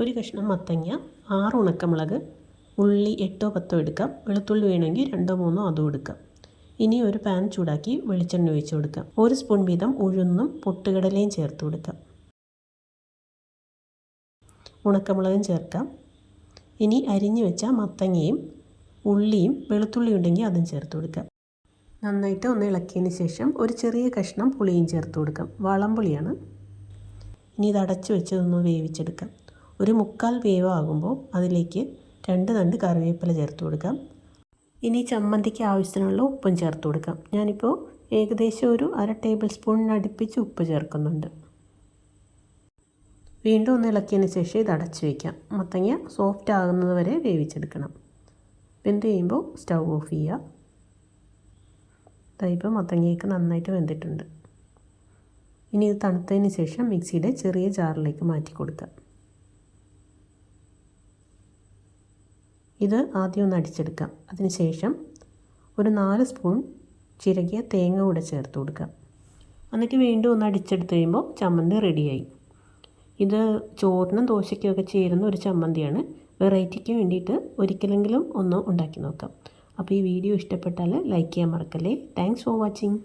ഒരു കഷ്ണം മത്തങ്ങ ആറ് ഉണക്കമുളക് ഉള്ളി എട്ടോ പത്തോ എടുക്കാം. വെളുത്തുള്ളി വേണമെങ്കിൽ രണ്ടോ മൂന്നോ അതും എടുക്കാം. ഇനി ഒരു പാൻ ചൂടാക്കി വെളിച്ചെണ്ണ ഒഴിച്ച് കൊടുക്കാം. ഒരു സ്പൂൺ വീതം ഉഴുന്നും പൊട്ടുകടലയും ചേർത്ത് കൊടുക്കാം. ഉണക്കമുളകും ചേർക്കാം. ഇനി അരിഞ്ഞു വെച്ച മത്തങ്ങയും ഉള്ളിയും വെളുത്തുള്ളി ഉണ്ടെങ്കിൽ അതും ചേർത്ത് കൊടുക്കാം. നന്നായിട്ട് ഒന്ന് ഇളക്കിയതിന് ശേഷം ഒരു ചെറിയ കഷ്ണം പുളിയും ചേർത്ത് കൊടുക്കാം. വളംപുളിയാണ് ഇനി ഇത് അടച്ചു വെച്ചതൊന്ന് വേവിച്ചെടുക്കാം. ഒരു മുക്കാൽ വേവാകുമ്പോൾ അതിലേക്ക് രണ്ട് തണ്ട് കറിവേപ്പില ചേർത്ത് കൊടുക്കാം. ഇനി ചമ്മന്തിക്ക് ആവശ്യത്തിനുള്ള ഉപ്പും ചേർത്ത് കൊടുക്കാം. ഞാനിപ്പോൾ ഏകദേശം ഒരു അര ടേബിൾ സ്പൂണിനടുപ്പിച്ച് ഉപ്പ് ചേർക്കുന്നുണ്ട്. വീണ്ടും ഒന്ന് ഇളക്കിയതിന് ശേഷം ഇത് അടച്ചു വയ്ക്കാം. മത്തങ്ങ സോഫ്റ്റ് ആകുന്നത് വരെ വേവിച്ചെടുക്കണം. വെന്ത് കഴിയുമ്പോൾ സ്റ്റൗ ഓഫ് ചെയ്യുക. ഇതായിപ്പോൾ മത്തങ്ങയൊക്കെ നന്നായിട്ട് വെന്തിട്ടുണ്ട്. ഇനി ഇത് തണുത്തതിന് ശേഷം മിക്സിയുടെ ചെറിയ ജാറിലേക്ക് മാറ്റി കൊടുക്കുക ഇത് ആദ്യം ഒന്ന് അടിച്ചെടുക്കാം. അതിനുശേഷം ഒരു നാല് സ്പൂൺ ചിരകിയ തേങ്ങ കൂടെ ചേർത്ത് കൊടുക്കാം. എന്നിട്ട് വീണ്ടും ഒന്ന് അടിച്ചെടുത്ത് കഴിയുമ്പോൾ ചമ്മന്തി റെഡിയായി. ഇത് ചോറിനും ദോശയ്ക്കും ചേരുന്ന ഒരു ചമ്മന്തിയാണ്. വെറൈറ്റിക്ക് വേണ്ടിയിട്ട് ഒരിക്കലെങ്കിലും ഒന്ന് ഉണ്ടാക്കി നോക്കാം. അപ്പോൾ ഈ വീഡിയോ ഇഷ്ടപ്പെട്ടാൽ ലൈക്ക് ചെയ്യാൻ മറക്കല്ലേ? Thanks for watching